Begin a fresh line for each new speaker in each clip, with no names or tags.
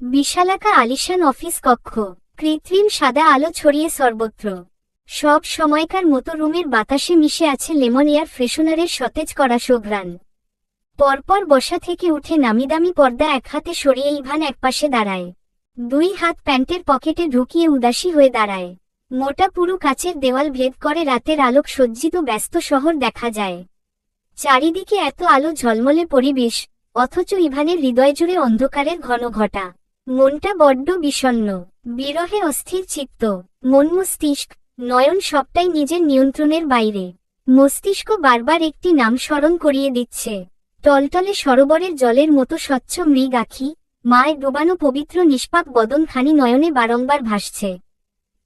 বিশালাকা আলিশান office কক্ষ, কৃত্রিম সাদা আলো ছড়িয়ে সর্বত্র। সব সময়কার মতো রুমের বাতাসে মিশে আছে লেমন এয়ার ফ্রেশনারের সতেজ করা সুঘ্রাণ পরপর বসা থেকে উঠে নামিদামি পর্দা এক হাতে সরিয়ে ইভান একপাশে দাঁড়ায়। দুই হাত প্যান্টের পকেটে ঢুকিয়ে উদাসী হয়ে দাঁড়ায়। মোটা পুরু কাচের দেওয়াল ভেদ করে রাতের আলোক সজ্জিত ব্যস্ত শহর দেখা যায়। চারিদিকে এত আলো ঝলমলে পরিবেশ, অথচ ইভানের হৃদয় জুড়ে অন্ধকারের ঘন ঘটা মনটা বড্ড বিষণ্ণ, বিরহে অস্থির চিত্ত, মন মস্তিষ্ক, নয়ন সবটাই নিজের নিয়ন্ত্রণের বাইরে। মস্তিষ্ক বারবার একটি নাম স্মরণ করিয়ে দিচ্ছে। টলটলে সরোবরের জলের মতো স্বচ্ছ মৃগ আখি মায় ডোবানো পবিত্র নিষ্পাপ বদন খানি নয়নে বারংবার ভাসছে।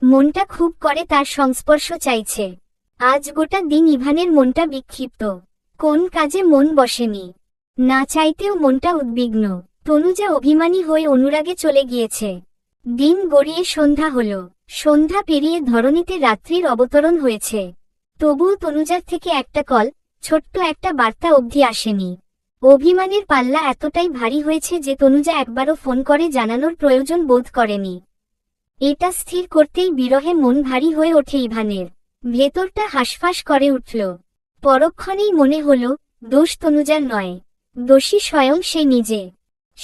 মনটা খুব করে তার সংস্পর্শ চাইছে। আজ গোটা দিন ইভানের মনটা বিক্ষিপ্ত। কোন কাজে মন বসেনি। না চাইতেও মনটা উদ্বিগ্ন। তনুজা অভিমানী হয়ে অনুরাগে চলে গিয়েছে। দিন গড়িয়ে সন্ধ্যা হল। সন্ধ্যা পেরিয়ে ধরণীতে রাত্রির অবতরণ হয়েছে। তবুও তনুজার থেকে একটা কল, ছোট্ট একটা বার্তা অবধি আসেনি। অভিমানের পাল্লা এতটাই ভারী হয়েছে যে তনুজা একবারও ফোন করে জানানোর প্রয়োজন বোধ করেনি। এটা স্থির করতেই বিরহে মন ভারী হয়ে ওঠে ইভানের। ভেতরটা হাসফাস করে উঠল। পরক্ষণেই মনে হল, দোষ তনুজার নয়। দোষী স্বয়ং সে নিজে।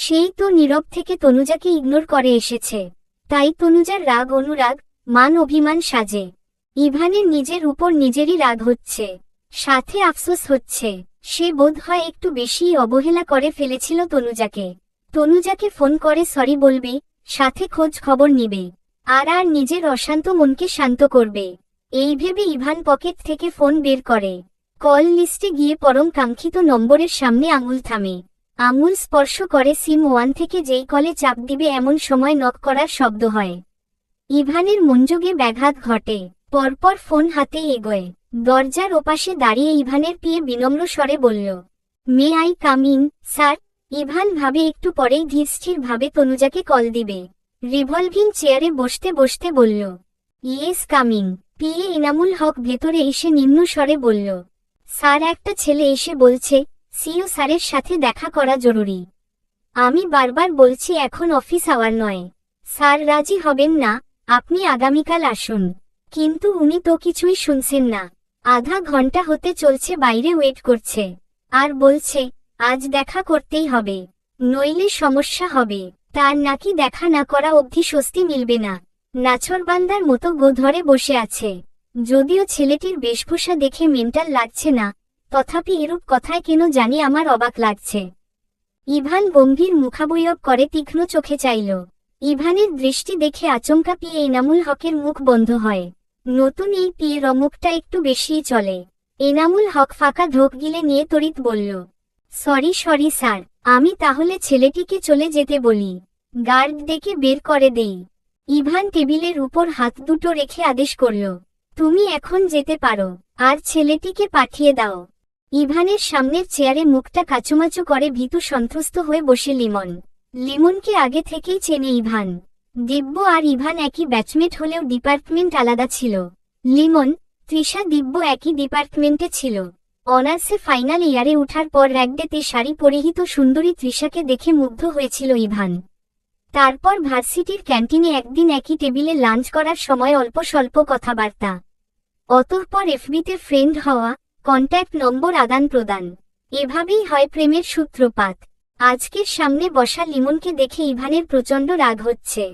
সেই তো নীরব থেকে তনুজাকে ইগনোর করে এসেছে। তাই তনুজার রাগ অনুরাগ, মান অভিমান সাজে। ইভানের নিজের উপর নিজেরই রাগ হচ্ছে। সাথে আফসোস হচ্ছে। সে বোধ হয় একটু বেশিই অবহেলা করে ফেলেছিল তনুজাকে। তনুজাকে ফোন করে সরি বলবে, সাথে খোঁজ খবর নিবে। আর আর নিজের অশান্ত মনকে শান্ত করবে। এই ভেবে ইভান পকেট থেকে ফোন বের করে। কল লিস্টে গিয়ে পরম কাঙ্ক্ষিত নম্বরের সামনে আঙুল থামে। আঙুল স্পর্শ করে সিম ওয়ান থেকে যেই কলে চাপ দিবে এমন সময় নক করার শব্দ হয়। ইভানের মনযোগে ব্যাঘাত ঘটে। পরপর ফোন হাতে এগোয়। দরজার ওপাশে দাঁড়িয়ে ইভানের পিয়ে বিনম্র স্বরে বলল, may I come sir? Ivan ভাবে একটু পরেই ধীরস্থির ভাবে তনুজাকে কল দিবে। রিভলভিং চেয়ারে বসতে বসতে বলল, ইয়েস, কামিং পিয়ে এনামুল হক ভেতরে এসে নিম্ন স্বরে বলল, স্যার, একটা ছেলে এসে বলছে সিও স্যারের সাথে দেখা করা জরুরি। আমি বারবার বলছি এখন অফিস আওয়ার নয়। স্যার রাজি হবেন না, আপনি আগামীকাল আসুন। কিন্তু উনি তো কিছুই শুনছেন না। আধা ঘণ্টা হতে চলছে বাইরে ওয়েট করছে। আর বলছে, আজ দেখা করতেই হবে। নইলে সমস্যা হবে। তার নাকি দেখা না করা অবধি স্বস্তি মিলবে না। নাছরবান্দার মতো গো ধরে বসে আছে। যদিও ছেলেটির বেশভূষা দেখে মেন্টাল লাগছে না তথাপি এরূপ কথায় কেন জানি আমার অবাক লাগছে। ইভান গম্ভীর মুখাবয়ব করে তীক্ষ্ণ চোখে চাইল। ইভানের দৃষ্টি দেখে আচমকা পিয়ে এনামুল হকের মুখ বন্ধ হয়। নতুন এই পিয়ে রমুখটা একটু বেশিই চলে। এনামুল হক ফাঁকা ঢোক গিলে নিয়ে তড়িৎ বলল, সরি সরি স্যার, আমি তাহলে ছেলেটিকে চলে যেতে বলি। গার্ড ডেকে বের করে দেই। ইভান টেবিলের উপর হাত দুটো রেখে আদেশ করল, তুমি এখন যেতে পারো, আর ছেলেটিকে পাঠিয়ে দাও। ইভানের সামনের চেয়ারে মুখটা কাচুমাচু করে ভীতু সন্ত্রস্ত হয়ে বসে লিমন। লিমনকে আগে থেকেই চেনে ইভান। দিব্য আর ইভান একই ব্যাচমেট হলেও ডিপার্টমেন্ট আলাদা ছিল। লিমন, তৃষা দিব্য একই ডিপার্টমেন্টে ছিল। অনার্সে ফাইনাল ইয়ারে উঠার পর র্যাকডেতে শাড়ি পরিহিত সুন্দরী তৃষাকে দেখে মুগ্ধ হয়েছিল ইভান। তারপর ভার্সিটির ক্যান্টিনে একদিন একই টেবিলে লাঞ্চ করার সময় অল্প স্বল্প কথাবার্তা। অতঃপর এফবিতে ফ্রেন্ড হওয়া কন্ট্যাক্ট নম্বর আদান প্রদান। এভাবেই হয় প্রেমের সূত্রপাত। আজকের সামনে বসা লিমনকে দেখে ইভানের প্রচণ্ড রাগ হচ্ছে।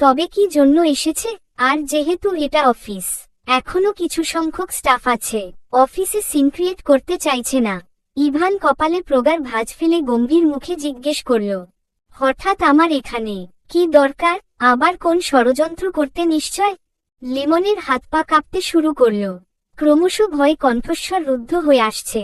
তবে কি জন্য এসেছে? আর যেহেতু এটা অফিস, এখনও কিছু সংখ্যক স্টাফ আছে। অফিসে সিন ক্রিয়েট করতে চাইছে না। ইভান কপালে প্রগার ভাঁজ ফেলে গম্ভীর মুখে জিজ্ঞেস করল, হঠাৎ আমার এখানে কি দরকার? আবার কোন ষড়যন্ত্র করতে নিশ্চয়? লিমনের হাত পা কাঁপতে শুরু করল ক্রমশ ভয় কণ্ঠস্বর রুদ্ধ হয়ে আসছে।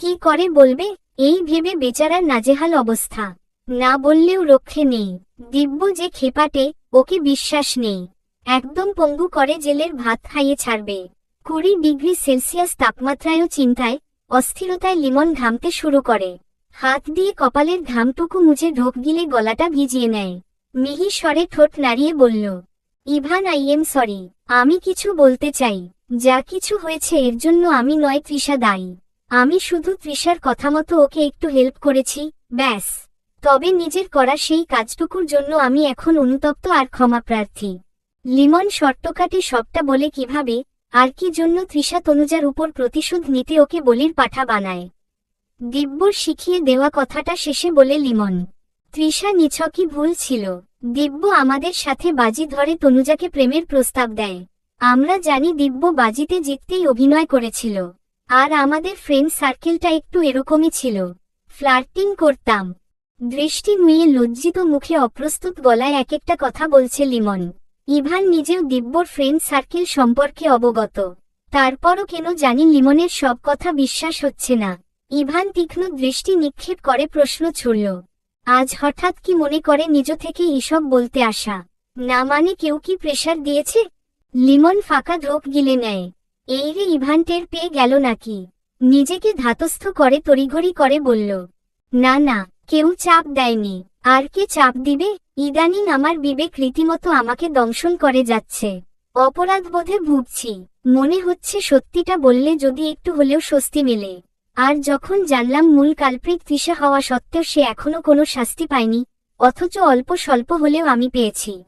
কি করে বলবে? এই ভেবে বেচারার নাজেহাল অবস্থা। না বললেও রক্ষে নেই। দিব্য যে খেপাটে, ওকে বিশ্বাস নেই। একদম পঙ্গু করে জেলের ভাত খাইয়ে ছাড়বে। কুড়ি ডিগ্রি সেলসিয়াস তাপমাত্রায়ও চিন্তায়, অস্থিরতায় লিমন ঘামতে শুরু করে। হাত দিয়ে কপালের ঘামটুকু মুছে ঢোক গিলে গলাটা ভিজিয়ে নেয়। মিহি স্বরে ঠোঁট নাড়িয়ে বলল, ইভান, আই এম সরি। আমি কিছু বলতে চাই। যা কিছু হয়েছে এর জন্য আমি নয় তৃষা দায়ী। আমি শুধু তৃষার কথা মতো ওকে একটু হেল্প করেছি, ব্যাস। তবে নিজের করা সেই কাজটুকুর জন্য আমি এখন অনুতপ্ত আর ক্ষমা প্রার্থী। লিমন শর্টকাটে সবটা বলে কীভাবে, আর কি জন্য তৃষা তনুজার উপর প্রতিশোধ নিতে ওকে বলির পাঠা বানায়। দিব্যর শিখিয়ে দেওয়া কথাটা শেষে বলে লিমন, তৃষা নিছকই ভুল ছিল। দিব্য আমাদের সাথে বাজি ধরে তনুজাকে প্রেমের প্রস্তাব দেয়। আমরা জানি দিব্য বাজিতে জিততেই অভিনয় করেছিল। আর আমাদের ফ্রেন্ড সার্কেলটা একটু এরকমই ছিল। ফ্লার্টিং করতাম। দৃষ্টি নুয়ে লজ্জিত মুখে অপ্রস্তুত গলায় এক একটা কথা বলছে লিমন। ইভান নিজেও দিব্যর ফ্রেন্ড সার্কেল সম্পর্কে অবগত। তারপরও কেন জানি লিমনের সব কথা বিশ্বাস হচ্ছে না। ইভান তীক্ষ্ণ দৃষ্টি নিক্ষেপ করে প্রশ্ন ছুড়ল। আজ হঠাৎ কি মনে করে নিজ থেকে এসব বলতে আসা? না মানে কেউ কি প্রেশার দিয়েছে? লিমন ফাঁকা ঢোক গিলে নেয়। এই রে ইভান, টের পেয়ে গেল নাকি? নিজেকে ধাতস্থ করে তড়িঘড়ি করে বলল, না না, কেউ চাপ দেয়নি। আর কে চাপ দিবে? ইদানিং আমার বিবেক রীতিমতো আমাকে দংশন করে যাচ্ছে। অপরাধবোধে ভুগছি। মনে হচ্ছে সত্যিটা বললে যদি একটু হলেও স্বস্তি মেলে। আর যখন জানলাম মূল কালপ্রিত তৃষা হওয়া সত্ত্বেও সে এখনও কোনো শাস্তি পায়নি, অথচ অল্প স্বল্প হলেও আমি পেয়েছি।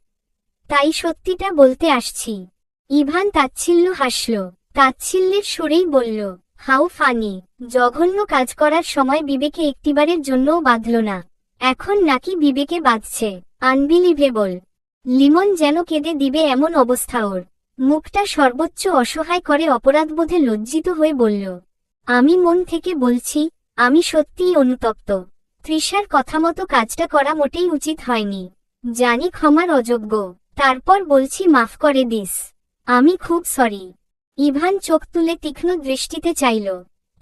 তাই সত্যিটা বলতে আসছি। ইভান তাচ্ছিল্য হাসল। তাচ্ছিল্যের সুরেই বলল হাউ ফানি, জঘন্য কাজ করার সময় বিবেকে একটিবারের জন্যও বাঁধল না। এখন নাকি বিবেকে বাঁধছে। আনবিলিভেবল। লিমন যেন কেঁদে দিবে এমন অবস্থা ওর। মুখটা সর্বোচ্চ অসহায় করে অপরাধবোধে লজ্জিত হয়ে বলল, আমি মন থেকে বলছি, আমি সত্যিই অনুতপ্ত। তৃষার কথা মতো কাজটা করা মোটেই উচিত হয়নি। জানি ক্ষমার অযোগ্য। তারপর বলছি মাফ করে দিস। আমি খুব সরি ইভান চোখ তুলে তীক্ষ্ণ দৃষ্টিতে চাইল।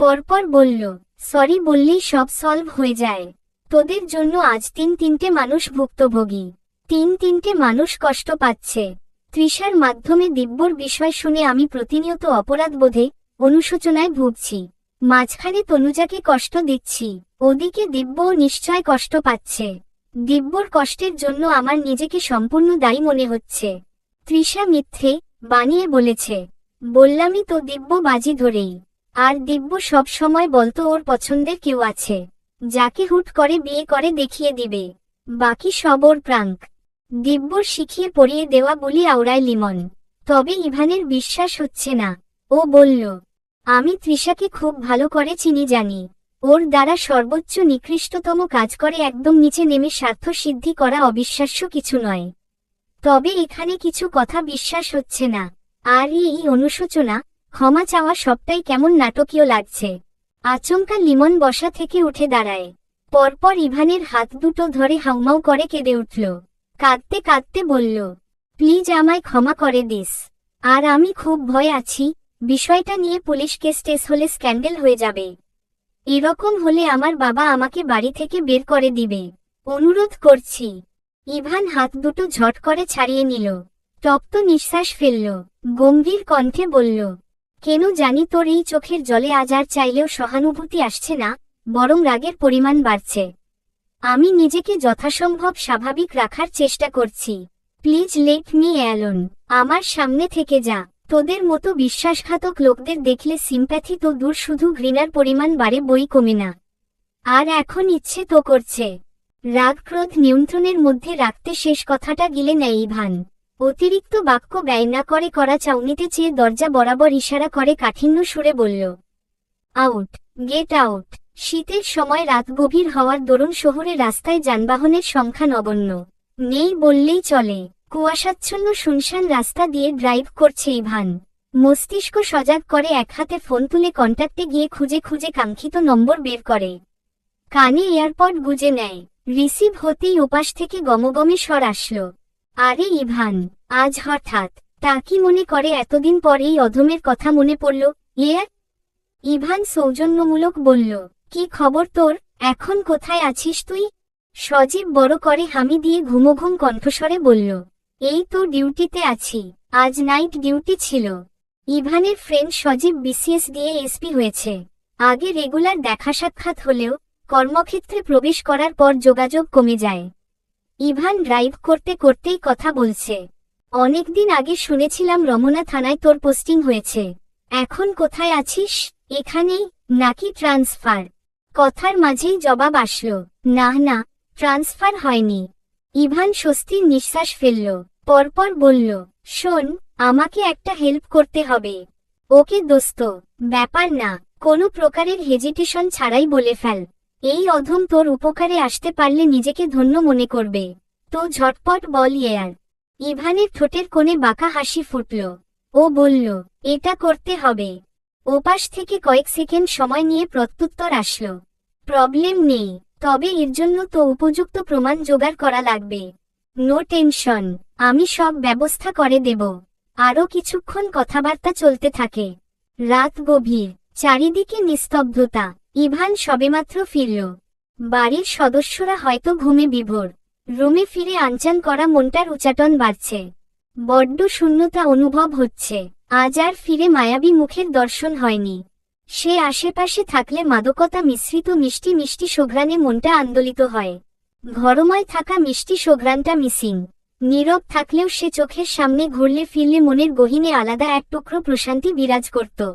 পরপর বলল সরি বললেই সব সলভ হয়ে যায়। তোদের জন্য আজ তিন তিনটে মানুষ ভুক্তভোগী। তিন তিনটে মানুষ কষ্ট পাচ্ছে। তৃষার মাধ্যমে দিব্যর বিষয় শুনে আমি প্রতিনিয়ত অপরাধবোধে অনুশোচনায় ভুগছি। মাঝখানে তনুজাকে কষ্ট দিচ্ছি। ওদিকে দিব্যও নিশ্চয় কষ্ট পাচ্ছে। দিব্যর কষ্টের জন্য আমার নিজেকে সম্পূর্ণ দায়ী মনে হচ্ছে। তৃষা মিথ্যে বানিয়ে বলেছে, বললামই তো দিব্য বাজি ধরেই, আর দিব্য সব সময় বলতো ওর পছন্দের কেউ আছে, যাকে হুট করে বিয়ে করে দেখিয়ে দিবে, বাকি সব ওর প্রাঙ্ক। দিব্যর শিখিয়ে পড়িয়ে দেওয়া বলি আওড়ায় লিমন, তবে ইভানের বিশ্বাস হচ্ছে না। ও বলল, আমি তৃষাকে খুব ভালো করে চিনি জানি, ওর দ্বারা সর্বোচ্চ নিকৃষ্টতম কাজ করে একদম নিচে নেমে স্বার্থ সিদ্ধি করা অবিশ্বাস্য কিছু নয়। তবে এখানে কিছু কথা বিশ্বাস হচ্ছে না। আর এই অনুশোচনা, ক্ষমা চাওয়া সবটাই কেমন নাটকীয় লাগছে। আচমকা লিমন বসা থেকে উঠে দাঁড়ায়। পরপর ইভানের হাত দুটো ধরে হাউমাউ করে কেঁদে উঠল। কাঁদতে কাঁদতে বলল, প্লিজ আমায় ক্ষমা করে দিস। আর আমি খুব ভয় আছি, বিষয়টা নিয়ে পুলিশ কেস টেস হলে স্ক্যান্ডেল হয়ে যাবে। এরকম হলে আমার বাবা আমাকে বাড়ি থেকে বের করে দিবে। অনুরোধ করছি। ইভান হাত দুটো ঝট করে ছাড়িয়ে নিল। তপ্ত নিঃশ্বাস ফেলল। গম্ভীর কণ্ঠে বলল, কেন জানি তোর এই চোখের জলে আজ আর চাইলেও সহানুভূতি আসছে না, বরং রাগের পরিমাণ বাড়ছে। আমি নিজেকে যথাসম্ভব স্বাভাবিক রাখার চেষ্টা করছি। Please let me alone. আমার সামনে থেকে যা। তোদের মতো বিশ্বাসঘাতক লোকদের দেখলে সিম্প্যাথি তো দূর শুধু ঘৃণার পরিমাণ বাড়ে, বই কমে না। আর এখন ইচ্ছে তো করছে। রাগ ক্রোধ নিয়ন্ত্রণের মধ্যে রাখতে শেষ কথাটা গিলে নেয় ইভান। অতিরিক্ত বাক্য ব্যয় না করে করা চাউনিতে চেয়ে দরজা বরাবর ইশারা করে কাঠিন্য সুরে বলল, আউট, গেট আউট। শীতের সময় রাত গভীর হওয়ার দরুন শহরে রাস্তায় যানবাহনের সংখ্যা নগণ্য। নেই বললেই চলে। কুয়াশাচ্ছন্ন শুনশান রাস্তা দিয়ে ড্রাইভ করছে ইভান। মস্তিষ্ক সজাগ করে এক হাতে ফোন তুলে কন্ট্যাক্টে গিয়ে খুঁজে খুঁজে কাঙ্ক্ষিত নম্বর বের করে। কানে এয়ারপড গুজে নেয়। রিসিভ হতেই ওপাশ থেকে গমগমে স্বর আসলো। আরে ইভান, আজ হঠাৎ। তা কি মনে করে এতদিন পর এই অধমের কথা মনে পড়ল? ইয়ে? ইভান সৌজন্যমূলক বলল, কি খবর তোর? এখন কোথায় আছিস তুই? সজীব বড় করে হামি দিয়ে ঘুমোঘুম কণ্ঠস্বরে বলল, এই তো ডিউটিতে আছি, আজ নাইট ডিউটি ছিল। ইভানের ফ্রেন্ড সজীব বিসিএস দিয়ে এসপি হয়েছে। আগে রেগুলার দেখা সাক্ষাৎ হলেও কর্মক্ষেত্রে প্রবেশ করার পর যোগাযোগ কমে যায়। ইভান ড্রাইভ করতে করতেই কথা বলছে। অনেকদিন আগে শুনেছিলাম রমনা থানায় তোর পোস্টিং হয়েছে। এখন কোথায় আছিস? এখানেই, নাকি ট্রান্সফার? কথার মাঝেই জবাব আসলো, না না, ট্রান্সফার হয়নি। ইভান স্বস্তির নিঃশ্বাস ফেলল, পরপর বলল, শোন, আমাকে একটা হেল্প করতে হবে। ওকে দোস্ত, ব্যাপার না, কোনো প্রকারের হেজিটেশন ছাড়াই বলে ফেল। এই অধম তোর উপকারে আসতে পারলে নিজেকে ধন্য মনে করবে। তো ঝটপট বল ইয়ার। ইভানের ঠোঁটের কোণে বাঁকা হাসি ফুটল। ও বলল, এটা করতে হবে। ওপাশ থেকে কয়েক সেকেন্ড সময় নিয়ে প্রত্যুত্তর আসলো। প্রবলেম নেই, তবে এর জন্য তো উপযুক্ত প্রমাণ জোগাড় করা লাগবে। নো টেনশন, আমি সব ব্যবস্থা করে দেব। আরও কিছুক্ষণ কথাবার্তা চলতে থাকে। রাত গভীর, চারিদিকে নিস্তব্ধতা। ইভান সবেমাত্র ফিরল। বাড়ির সদস্যরা হয়তো ঘুমে বিভোর। রুমে ফিরে আনচান করা মনটার উচাটন বাড়ছে। বড্ড শূন্যতা অনুভব হচ্ছে। আজ আর ফিরে মায়াবী মুখের দর্শন হয়নি। সে আশেপাশে থাকলে মাদকতা মিশ্রিত মিষ্টি মিষ্টি সোঘ্রানে মনটা আন্দোলিত হয়। ঘরময় থাকা মিষ্টি সোঘ্রানটা মিসিং। নীরব থাকলেও সে চোখের সামনে ঘুরলে ফিরলে মনের গহিনে আলাদা এক টুকরো প্রশান্তি বিরাজ করত।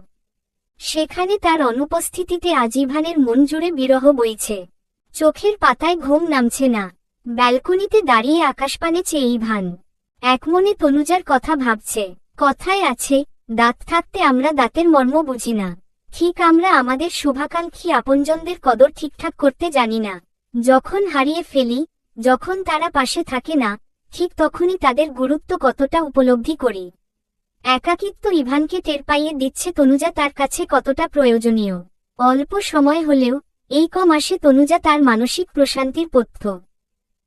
সেখানে তার অনুপস্থিতিতে আজিভানের মন জুড়ে বিরহ বইছে। চোখের পাতায় ঘুম নামছে না। ব্যালকনিতে দাঁড়িয়ে আকাশপানে চেয়ে ইভান। একমনে তনুজার কথা ভাবছে। কথায় আছে, দাঁত থাকতে আমরা দাঁতের মর্ম বুঝি না। ঠিক আমরা আমাদের শুভাকাঙ্ক্ষী আপনজনদের কদর ঠিকঠাক করতে জানি না। যখন হারিয়ে ফেলি, যখন তারা পাশে থাকে না, ঠিক তখনই তাদের গুরুত্ব কতটা উপলব্ধি করি। একাকিত্ব ইভানকে টের পাইয়ে দিচ্ছে তনুজা তার কাছে কতটা প্রয়োজনীয়। অল্প সময় হলেও, এই ক মাসে তনুজা তার মানসিক প্রশান্তির পথ্য।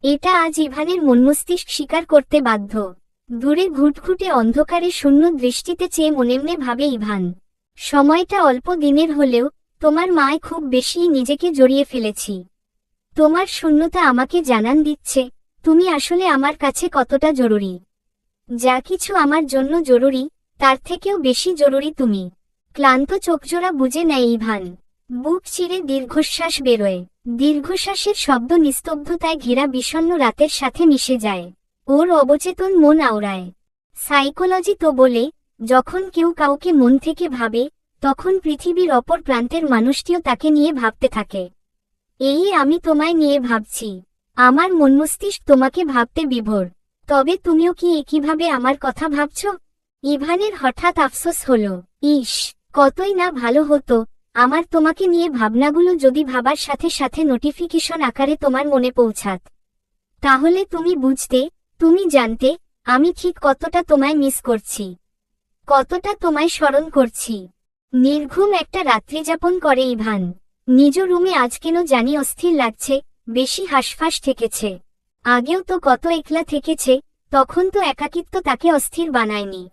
এটা আজ ইভানের মনমস্তিষ্ক স্বীকার করতে বাধ্য। দূরে ঘুটঘুটে অন্ধকারে শূন্য দৃষ্টিতে চেয়ে মনেমনে ভাবে ইভান, সময়টা অল্প দিনের হলেও, তোমার মায় খুব বেশি নিজেকে জড়িয়ে ফেলেছি। তোমার শূন্যতা আমাকে জানান দিচ্ছে, তুমি আসলে আমার কাছে কতটা জরুরি। যা কিছু আমার জন্য জরুরি, তার থেকেও বেশি জরুরি তুমি। ক্লান্ত চোখজোড়া বুঝে নেয় ইভান বুক চিরে দীর্ঘশ্বাস বেরোয়। দীর্ঘশ্বাসের শব্দ নিস্তব্ধতায় ঘেরা বিষণ্ণ রাতের সাথে মিশে যায়। ওর অবচেতন মন আওড়ায়। সাইকোলজি তো বলে, যখন কেউ কাউকে মন থেকে ভাবে, তখন পৃথিবীর অপর প্রান্তের মানুষটিও তাকে নিয়ে ভাবতে থাকে। এই আমি তোমায় নিয়ে ভাবছি। আমার মনমস্তিষ্ক তোমাকে ভাবতে বিভোর। তবে তুমিও কি একইভাবে আমার কথা ভাবছ? ইভানের হঠাৎ আফসোস হল। ইস কতই না ভালো হতো। আমার তোমাকে নিয়ে ভাবনাগুলো যদি ভাবার সাথে সাথে নোটিফিকেশন আকারে তোমার মনে পৌঁছাত। তাহলে তুমি বুঝতে, তুমি জানতে, আমি ঠিক কতটা তোমায় মিস করছি। কতটা তোমায় স্মরণ করছি। নির্ঘুম একটা রাত্রি যাপন করে ইভান। নিজ রুমে আজ কেন জানি অস্থির লাগছে, বেশি হাসফাস ঠেকেছে। আগেও তো কত একলা থেকেছে, তখন তো একাকিত্ব তাকে অস্থির বানায়নি।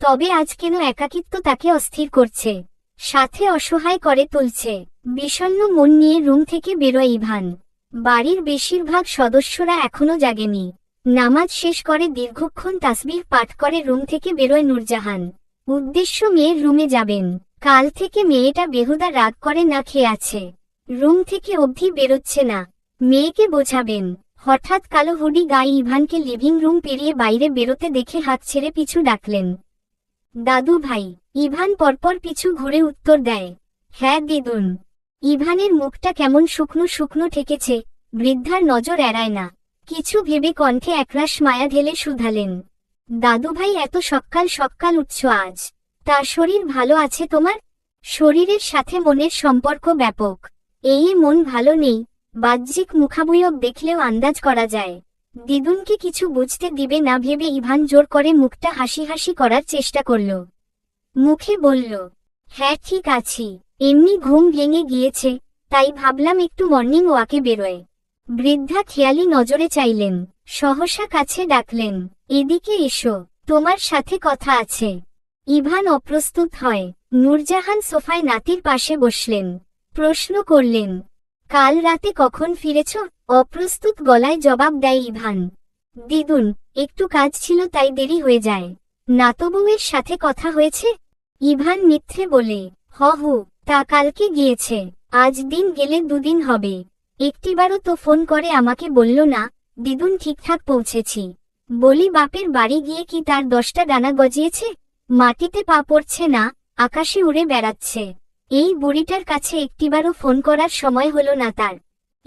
তবে আজ কেন একাকিত্ব তাকে অস্থির করছে? সাথে অসহায় করে তুলছে। বিষণ্ণ মন নিয়ে রুম থেকে বেরোয় ইভান। বাড়ির বেশিরভাগ সদস্যরা এখনও জাগেনি। নামাজ শেষ করে দীর্ঘক্ষণ তাসবির পাঠ করে রুম থেকে বেরোয় নূরজাহান। উদ্দেশ্য মেয়ের রুমে যাবেন। কাল থেকে মেয়েটা বেহুদা রাগ করে না খেয়ে আছে। রুম থেকে অবধি বেরোচ্ছে না। মেয়েকে বোঝাবেন। হঠাৎ কালো হুডি গায়ে ইভানকে লিভিং রুম পেরিয়ে বাইরে বেরোতে দেখে হাত ছেড়ে পিছু ডাকলেন। দাদু ভাই, ইভান পরপর পিছু ঘুরে উত্তর দেয় হ্যাঁ দিদুন। ইভানের মুখটা কেমন শুকনো শুকনো ঠেকেছে, বৃদ্ধার নজর এড়ায় না। কিছু ভেবে কণ্ঠে একরাশ মায়া ঢেলে শুধালেন, দাদু ভাই, এত সকাল সকাল উঠছ আজ। তার শরীর ভালো আছে তোমার? শরীরের সাথে মনের সম্পর্ক ব্যাপক। এই মন ভালো নেই বাহ্যিক মুখাবয়ব দেখলেও আন্দাজ করা যায়। দিদুনকে কিছু বুঝতে দিবে না ভেবে ইভান জোর করে মুখটা হাসি হাসি করার চেষ্টা করল। মুখে বলল হ্যাঁ ঠিক আছি। এমনি ঘুম ভেঙে গিয়েছে, তাই ভাবলাম একটু মর্নিং ওয়াকে বেরোয় বৃদ্ধা খেয়ালি নজরে চাইলেন, সহসা কাছে ডাকলেন, এদিকে এসো, তোমার সাথে কথা আছে। ইভান অপ্রস্তুত হয়, নূরজাহান সোফায় নাতির পাশে বসলেন, প্রশ্ন করলেন কাল রাতে কখন ফিরেছ? অপ্রস্তুত গলায় জবাব দেয় ইভান। দিদুন, একটু কাজ ছিল তাই দেরি হয়ে যায়। নাতবউয়ের সাথে কথা হয়েছে? ইভান মিথ্যে বলে, হ, হু, তা কালকে গিয়েছে। আজ দিন গেলে দুদিন হবে। একটিবারও তো ফোন করে আমাকে বলল না, দিদুন ঠিকঠাক পৌঁছেছি। বলি, বাপের বাড়ি গিয়ে কি তার দশটা ডানা গজিয়েছে? মাটিতে পা পড়ছে না, আকাশে উড়ে বেড়াচ্ছে। এই বুড়িটার কাছে একটিবারও ফোন করার সময় হলো না তার।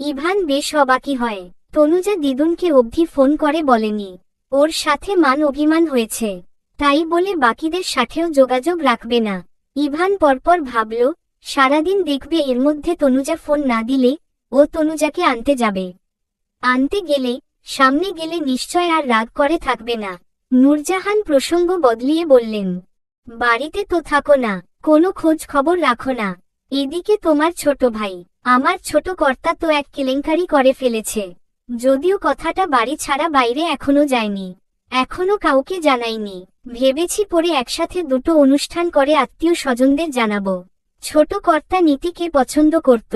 ইভান বেশ অবাকি হয়। তনুজা দিদুনকে অবধি ফোন করে বলেনি। ওর সাথে মান অভিমান হয়েছে। তাই বলে বাকিদের সাথেও যোগাযোগ রাখবে না। ইভান পরপর ভাবল, সারাদিন দেখবে এর মধ্যে তনুজা ফোন না দিলে ও তনুজাকে আনতে যাবে। আনতে গেলে, সামনে গেলে নিশ্চয় আর রাগ করে থাকবে না। নূরজাহান প্রসঙ্গ বদলিয়ে বললেন, বাড়িতে তো থাকো না। কোনো খোঁজ খবর রাখো না। এদিকে তোমার ছোট ভাই, আমার ছোট কর্তা তো এক কেলেঙ্কারি করে ফেলেছে। যদিও কথাটা বাড়ি ছাড়া বাইরে এখনও যায়নি। এখনও কাউকে জানাইনি ভেবেছি পরে একসাথে দুটো অনুষ্ঠান করে আত্মীয় স্বজনদের জানাব। ছোট কর্তা নীতিকে পছন্দ করত।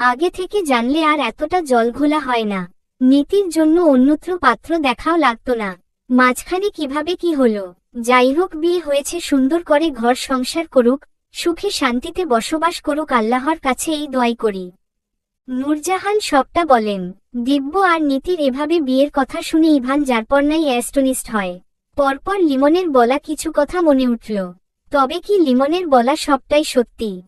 আগে থেকে জানলে আর এতটা জলঘোলা হয় না। নীতির জন্য অন্যত্র পাত্র দেখাও লাগত না। মাঝখানে কীভাবে কি হলো? যাই হোক বিয়ে হয়েছে, সুন্দর করে ঘর সংসার করুক, সুখে শান্তিতে বসবাস করুক, আল্লাহর কাছে এই দোয়াই করি। নূরজাহান সবটা বলেন, দিব্য আর নীতির এভাবে বিয়ের কথা শুনে ইভান যারপরনাই অ্যাস্টনিস্ট হয়। পরপর লিমনের বলা কিছু কথা মনে উঠল। তবে কি লিমনের বলা সবটাই সত্যি?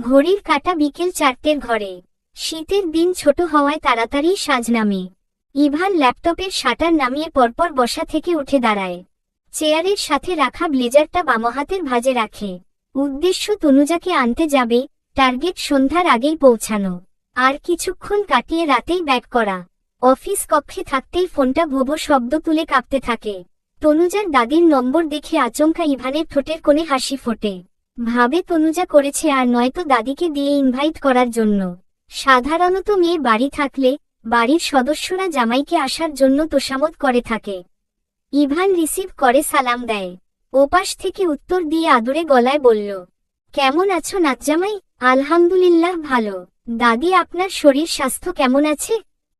ঘড়ির কাটা বিকেল চারটের ঘরে। শীতের দিন ছোট হওয়ায় তাড়াতাড়ি সাজ নামে ইভান ল্যাপটপের শাটার নামিয়ে পরপর বসা থেকে উঠে দাঁড়ায়। চেয়ারের সাথে রাখা ব্লেজারটা বামহাতের ভাজে রাখে। উদ্দেশ্য তনুজাকে আনতে যাবে, টার্গেট সন্ধ্যার আগেই পৌঁছানো। আর কিছুক্ষণ কাটিয়ে রাতেই ব্যাক করা। অফিস কক্ষে থাকতেই ফোনটা ভোবো শব্দ তুলে কাঁপতে থাকে। তনুজার দাদির নম্বর দেখে আচমকা ইভানের ঠোঁটের কোণে হাসি ফোটে। ভাবে তনুজা করেছে আর নয়তো দাদিকে দিয়ে ইনভাইট করার জন্য। সাধারণত মেয়ে বাড়ি থাকলে, বাড়ির সদস্যরা জামাইকে আসার জন্য তোষামত করে থাকে। ইভান রিসিভ করে সালাম দেয়। ওপাশ থেকে উত্তর দিয়ে আদুরে গলায় বলল, কেমন আছো নাতজামাই? আলহামদুলিল্লাহ ভালো। দাদি, আপনার শরীর স্বাস্থ্য কেমন আছে?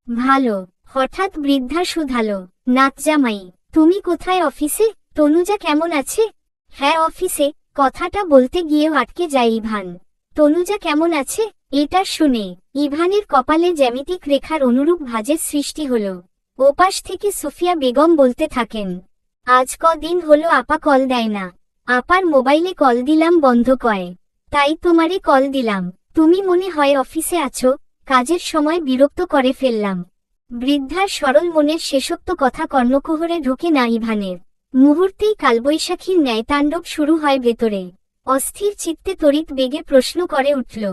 ভালো। হঠাৎ বৃদ্ধা শুধালো, নাতজামাই, তুমি কোথায় অফিসে? তনুজা কেমন আছে? হ্যাঁ অফিসে। কথাটা বলতে গিয়েও আটকে যায় ইভান। তনুজা কেমন আছে? এটা শুনে ইভানের কপালে জ্যামিতিক রেখার অনুরূপ ভাজের সৃষ্টি হল। ওপাশ থেকে সুফিয়া বেগম বলতে থাকেন, আজ কদিন হলো আপা কল দেয় না। আপার মোবাইলে কল দিলাম বন্ধ কয় তাই তোমারে কল দিলাম। তুমি মনে হয় অফিসে আছো, কাজের সময় বিরক্ত করে ফেললাম। বৃদ্ধার সরল মনের শেষোক্ত কথা কর্ণকুহরে ঢোকে না ইভানের। মুহূর্তেই কালবৈশাখীর ন্যায় তাণ্ডব শুরু হয় ভেতরে। অস্থির চিত্তে তড়িৎ বেগে প্রশ্ন করে উঠল,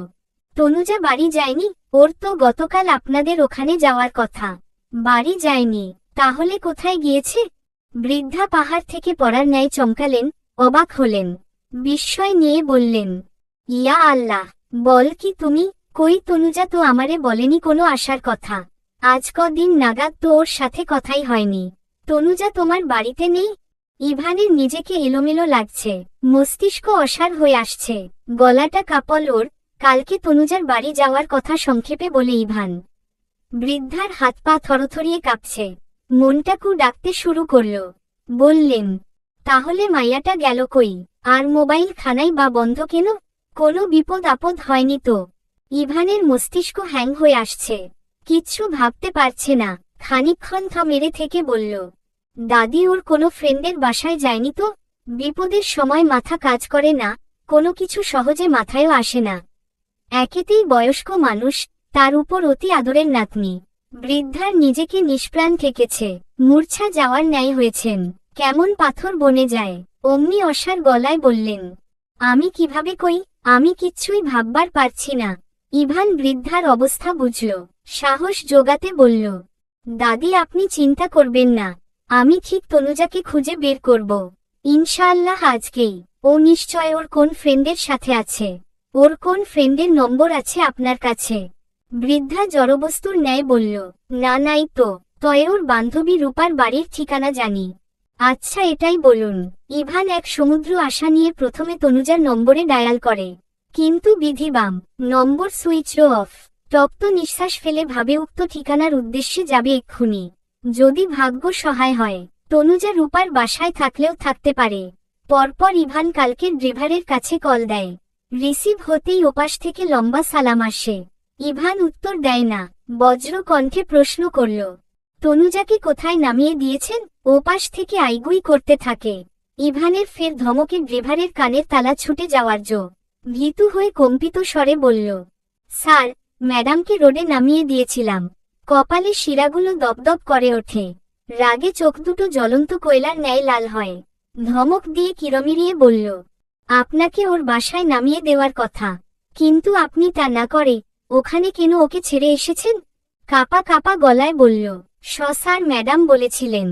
তনুজা বাড়ি যায়নি? ওর তো গতকাল আপনাদের ওখানে যাওয়ার কথা। বাড়ি যায়নি, তাহলে কোথায় গিয়েছে? বৃদ্ধা পাহাড় থেকে পড়ার ন্যায় চমকালেন, অবাক হলেন। বিস্ময় নিয়ে বললেন, ইয়া আল্লাহ, বল কি তুমি? কই তনুজা তো আমারে বলেনি কোনো আসার কথা। আজ কদিন নাগাদ তো ওর সাথে কথাই হয়নি। তনুজা তোমার বাড়িতে নেই? ইভানের নিজেকে এলোমেলো লাগছে, মস্তিষ্ক অসার হয়ে আসছে। গলাটা কাপল ওর, কালকে তনুজার বাড়ি যাওয়ার কথা সংক্ষেপে বলে ইভান। বৃদ্ধার হাত পা থরথরিয়ে কাঁপছে। মনটাকু ডাকতে শুরু করল। বললেন, তাহলে মাইয়াটা গেল কই? আর মোবাইল খানাই বা বন্ধ কেন? কোনো বিপদ আপদ হয়নি তো। ইভানের মস্তিষ্ক হ্যাং হয়ে আসছে। কিচ্ছু ভাবতে পারছে না। খানিকক্ষণ থ মেরে থেকে বলল, দাদি ওর কোনো ফ্রেন্ডের বাসায় যায়নি তো? বিপদের সময় মাথা কাজ করে না। কোনো কিছু সহজে মাথায়ও আসে না। একেতেই বয়স্ক মানুষ তার উপর অতি আদরের নাতনি। বৃদ্ধার নিজেকে নিষ্প্রাণ ঠেকেছে। মূর্ছা যাওয়ার ন্যায় হয়েছেন। কেমন পাথর বনে যায়। অমনি অসার গলায় বললেন, আমি কীভাবে কই? আমি কিচ্ছুই ভাববার পারছি না। ইভান বৃদ্ধার অবস্থা বুঝল। সাহস জোগাতে বলল, দাদি, আপনি চিন্তা করবেন না। আমি ঠিক তনুজাকে খুঁজে বের করব। ইনশাআল্লাহ আজকেই। ও নিশ্চয় ওর কোন ফ্রেন্ডের সাথে আছে। ওর কোন ফ্রেন্ডের নম্বর আছে আপনার কাছে। বৃদ্ধা জড়বস্তুর ন্যায় বলল, না, নাই তো তয়ে ওর বান্ধবী রূপার বাড়ির ঠিকানা জানি। আচ্ছা এটাই বলুন, ইভান এক সমুদ্র আশা নিয়ে প্রথমে তনুজার নম্বরে ডায়াল করে। কিন্তু বিধিবাম, নম্বর সুইচ অফ। তপ্ত নিঃশ্বাস ফেলে ভাবে উক্ত ঠিকানার উদ্দেশ্যে যাবে এক্ষুনি। যদি ভাগ্য সহায় হয়, তনুজা রূপার বাসায় থাকলেও থাকতে পারে। পরপর ইভান কালকের ড্রিভারের কাছে কল দেয়। রিসিভ হতেই ওপাশ থেকে লম্বা সালাম আসে। ইভান উত্তর দেয় না। বজ্র কণ্ঠে প্রশ্ন করল, তনুজাকে কোথায় নামিয়ে দিয়েছেন? ওপাশ থেকে আইগুই করতে থাকে ইভানের ফের ধমকে ড্রিভারের কানের তালা ছুটে যাওয়ার জো। ভীতু হয়ে কম্পিত স্বরে বলল, স্যার, ম্যাডামকে রোডে নামিয়ে দিয়েছিলাম। কপালে শিরাগুলো দপদপ করে ওঠে। রাগে চোখ দুটো জ্বলন্ত কয়লার ন্যায় লাল হয়। ধমক দিয়ে কিরমিরিয়ে বলল, আপনাকে ওর বাসায় নামিয়ে দেওয়ার কথা। কিন্তু আপনি তা না করে ওখানে কেন ওকে ছেড়ে এসেছেন? কাপা কাপা গলায় বলল স্যার ম্যাডাম বলেছিলেন,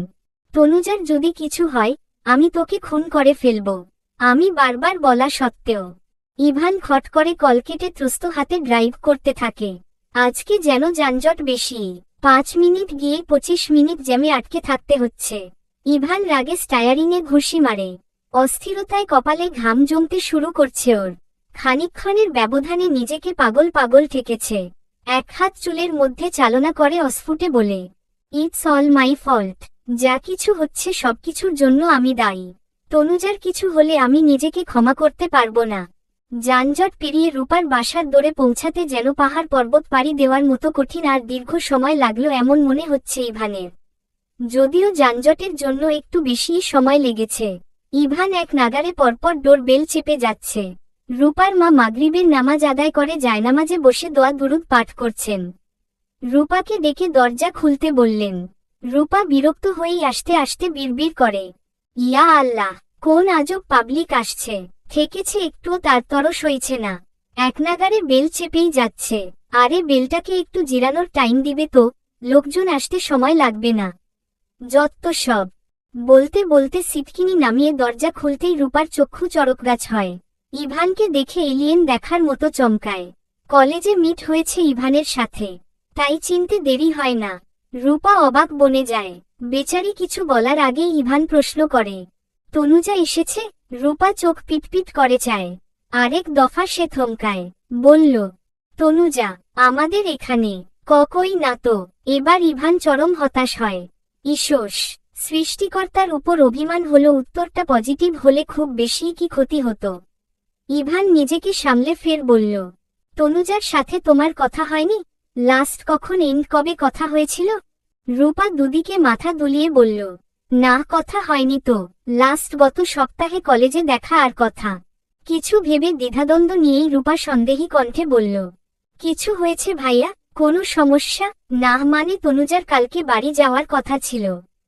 তনুজার যদি কিছু হয়, আমি তোকে খুন করে ফেলব। আমি বারবার বলা সত্ত্বেও, ইভান খট করে কল কেটে ত্রস্ত হাতে ড্রাইভ করতে থাকে। আজকে যেন যানজট বেশি। পাঁচ মিনিট গিয়ে পঁচিশ মিনিট জ্যামে আটকে থাকতে হচ্ছে। ইভান রাগে স্টায়ারিংয়ে ঘুষি মারে। অস্থিরতায় কপালে ঘাম জমতে শুরু করছে ওর। খানিকক্ষণের ব্যবধানে নিজেকে পাগল পাগল ঠেকেছে। এক হাত চুলের মধ্যে চালনা করে অস্ফুটে বলে ইটস অল মাই ফল্ট যা কিছু হচ্ছে সবকিছুর জন্য আমি দায়ী। তনুজার কিছু হলে আমি নিজেকে ক্ষমা করতে পারব না। যানজট পেরিয়ে রূপার বাসার দৌড়ে পৌঁছাতে যেন পাহাড় পর্বত পাড়ি দেওয়ার মতো কঠিন আর দীর্ঘ সময় লাগল এমন মনে হচ্ছে ইভানের। যদিও যানজটের জন্য একটু বেশিই সময় লেগেছে, ইভান এক নাগারে পরপর ডোর বেল চেপে যাচ্ছে। রূপার মা মাগরিবের নামাজ আদায় করে জায়নামাজে বসে দোয়া দুরুদ পাঠ করছেন। রূপাকে ডেকে দরজা খুলতে বললেন, রূপা বিরক্ত হয়েই আসতে আসতে বিড়বিড় করে, ইয়া আল্লাহ, কোন আজব পাবলিক আসছে, থেকেছে একটুও তার তরস হইছে না। এক নাগারে বেল চেপেই যাচ্ছে, আরে বেলটাকে একটু জিরানোর টাইম দিবে তো, লোকজন আসতে সময় লাগবে না। যত্ত সব। বলতে বলতে সিটকিনি নামিয়ে দরজা খুলতেই রূপার চক্ষু চরকগাছ হয়। ইভানকে দেখে এলিয়েন দেখার মতো চমকায়। কলেজে মিট হয়েছে ইভানের সাথে। তাই চিনতে দেরি হয় না। রূপা অবাক বনে যায়। বেচারি কিছু বলার আগেই ইভান প্রশ্ন করে। তনুজা এসেছে? রূপা চোখ পিটপিট করে চায়। আরেক দফা সে থমকায়। বলল, তনুজা, আমাদের এখানে ককই না তো? এবার ইভান চরম হতাশ হয়। ঈশোস সৃষ্টিকর্তার উপর অভিমান হলো উত্তরটা পজিটিভ হলে খুব বেশি কি ক্ষতি হতো? ইভান নিজেকে সামলে ফের বলল, তনুজার সাথে তোমার কথা হয়নি? লাস্ট কখন এন্ড কবে কথা হয়েছিল? রূপা দুদিকে মাথা দুলিয়ে বলল, না, কথা হয়নি তো। লাস্ট গত সপ্তাহে কলেজে দেখা আর কথা। কিছু ভেবে দ্বিধাদ্বন্দ্ব নিয়েই রূপা সন্দেহী কণ্ঠে বলল, কিছু হয়েছে ভাইয়া? কোনো সমস্যা? না মানে তনুজার কালকে বাড়ি যাওয়ার কথা ছিল।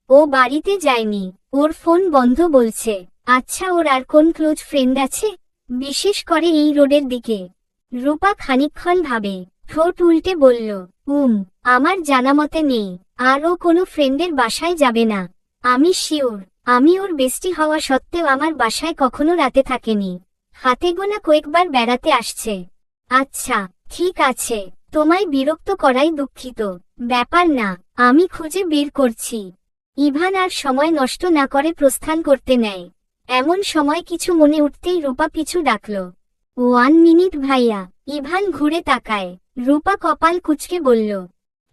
ও বাড়িতে যায়নি। ওর ফোন বন্ধ বলছে। আচ্ছা ওর আর কোন ক্লোজ ফ্রেন্ড আছে? বিশেষ করে এই রোডের দিকে। রূপা খানিকক্ষণ ভাবে ঠোঁট উল্টে বলল, উম, আমার জানামতে নেই, আর ও কোনো ফ্রেন্ডের বাসায় যাবে না। আমি শিওর, আমি ওর বেস্টি হওয়া সত্ত্বেও আমার বাসায় কখনো রাতে থাকেনি। হাতে গোনা কয়েকবার বেড়াতে আসছে। আচ্ছা ঠিক আছে, তোমায় বিরক্ত করাই দুঃখিত। ব্যাপার না, আমি খুঁজে বের করছি। ইভান আর সময় নষ্ট না করে প্রস্থান করতে নেয়। এমন সময় কিছু মনে উঠতেই রূপা পিছু ডাকল। ওয়ান মিনিট ভাইয়া, ইভান ঘুরে তাকায়। রূপা কপাল কুচকে বলল,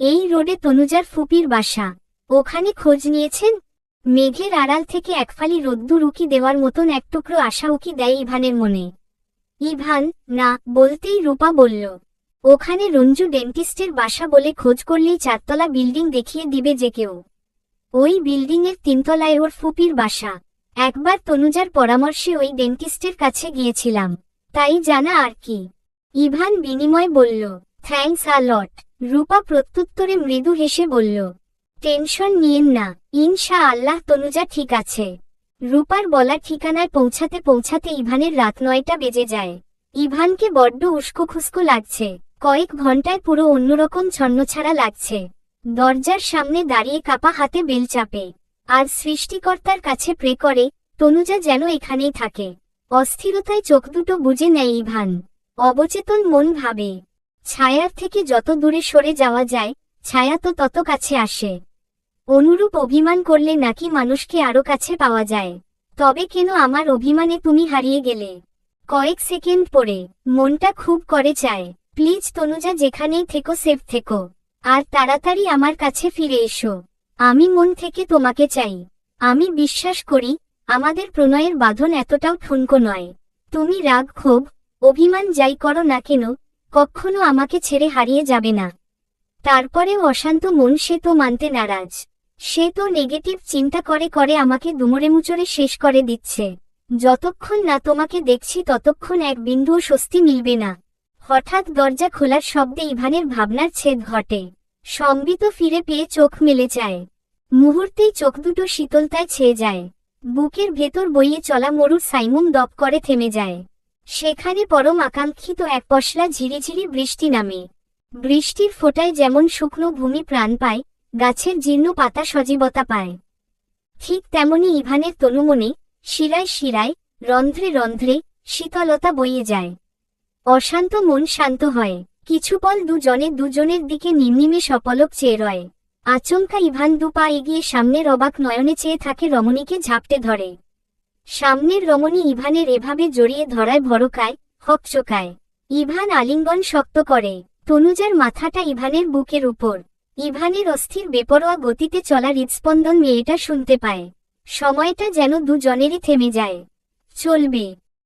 এই রোডে তনুজার ফুপির বাসা, ওখানে খোঁজ নিয়েছেন? মেঘের আড়াল থেকে একফালি রোদ্দুর উকি দেওয়ার মতন এক টুকরো আশা উকি দেয় ইভানের মনে। ইভান, না, বলতেই রূপা বলল, ওখানে রঞ্জু ডেন্টিস্টের বাসা বলে খোঁজ করলেই চারতলা বিল্ডিং দেখিয়ে দিবে যে কেউ। ওই বিল্ডিংয়ের তিনতলায় ওর ফুপির বাসা। একবার তনুজার পরামর্শে ওই ডেন্টিস্টের কাছে গিয়েছিলাম। তাই জানা আর কি। ইভান বিনিময় বলল, থ্যাঙ্কস আ লট। রূপা প্রত্যুত্তরে মৃদু হেসে বলল, টেনশন নিয়েন না ইনশা আল্লাহ তনুজা ঠিক আছে। রূপার বলা ঠিকানায় পৌঁছাতে পৌঁছাতে ইভানের রাত নয়টা বেজে যায়। ইভানকে বড্ড উস্কো খুস্কো লাগছে। কয়েক ঘন্টায় পুরো অন্যরকম ছন্নছাড়া লাগছে। দরজার সামনে দাঁড়িয়ে কাপা হাতে বেল চাপে। আর সৃষ্টিকর্তার কাছে প্রে করে, তনুজা যেন এখানেই থাকে। অস্থিরতায় চোখ দুটো বুঝে নেয় ইভান। অবচেতন মন ভাবে। ছায়ার থেকে যত দূরে সরে যাওয়া যায়, ছায়া তো তত কাছে আসে। অনুরূপ অভিমান করলে নাকি মানুষকে আরও কাছে পাওয়া যায়। তবে কেন আমার অভিমানে তুমি হারিয়ে গেলে? কয়েক সেকেন্ড পরে, মনটা খুব করে চায়, প্লিজ তনুজা যেখানেই থেকো সেফ থেকো। আর তাড়াতাড়ি আমার কাছে ফিরে এসো। আমি মন থেকে তোমাকে চাই। আমি বিশ্বাস করি, আমাদের প্রণয়ের বাঁধন এতটাও ঠুনকো নয়। তুমি রাগ, ক্ষোভ, অভিমান যাই করো না কেন, কখনো আমাকে ছেড়ে হারিয়ে যাবে না। তারপরেও অশান্ত মন সে তো মানতে নারাজ। সে তো নেগেটিভ চিন্তা করে করে আমাকে দুমড়ে মুচড়ে শেষ করে দিচ্ছে। যতক্ষণ না তোমাকে দেখছি ততক্ষণ এক বিন্দুও স্বস্তি মিলবে না। হঠাৎ দরজা খোলার শব্দে ইভানের ভাবনার ছেদ ঘটে। সম্বিত ফিরে পেয়ে চোখ মেলে চায় মুহূর্তেই চোখ দুটো শীতলতায় ছেয়ে যায়। বুকের ভেতর বইয়ে চলা মরুর সাইমুন দপ করে থেমে যায়। সেখানে পরম আকাঙ্ক্ষিত এক পশলা ঝিরিঝিরি বৃষ্টি নামে। বৃষ্টির ফোঁটায় যেমন শুকনো ভূমি প্রাণ পায়, গাছের জীর্ণ পাতা সজীবতা পায়। ঠিক তেমনি ইভানের তনুমনে শিরায় শিরায়, রন্ধ্রে রন্ধ্রে শীতলতা বইয়ে যায়। অশান্ত মন শান্ত হয়। কিছুপল দুজনে দুজনের দিকে নিম্নিমে সপলক চেয়ে রয়। আচমকা ইভান দু পা এগিয়ে সামনের অবাক নয়নে চেয়ে থাকে রমণীকে ঝাপটে ধরে। সামনের রমণী ইভানের এভাবে জড়িয়ে ধরায় ভরকায়, হকচকায়। ইভান আলিঙ্গন শক্ত করে। তনুজার মাথাটা ইভানের বুকের উপর। ইভানের অস্থির বেপরোয়া গতিতে চলা হৃদস্পন্দন মেয়েটা শুনতে পায়। সময়টা যেন দুজনেরই থেমে যায়। চলবে।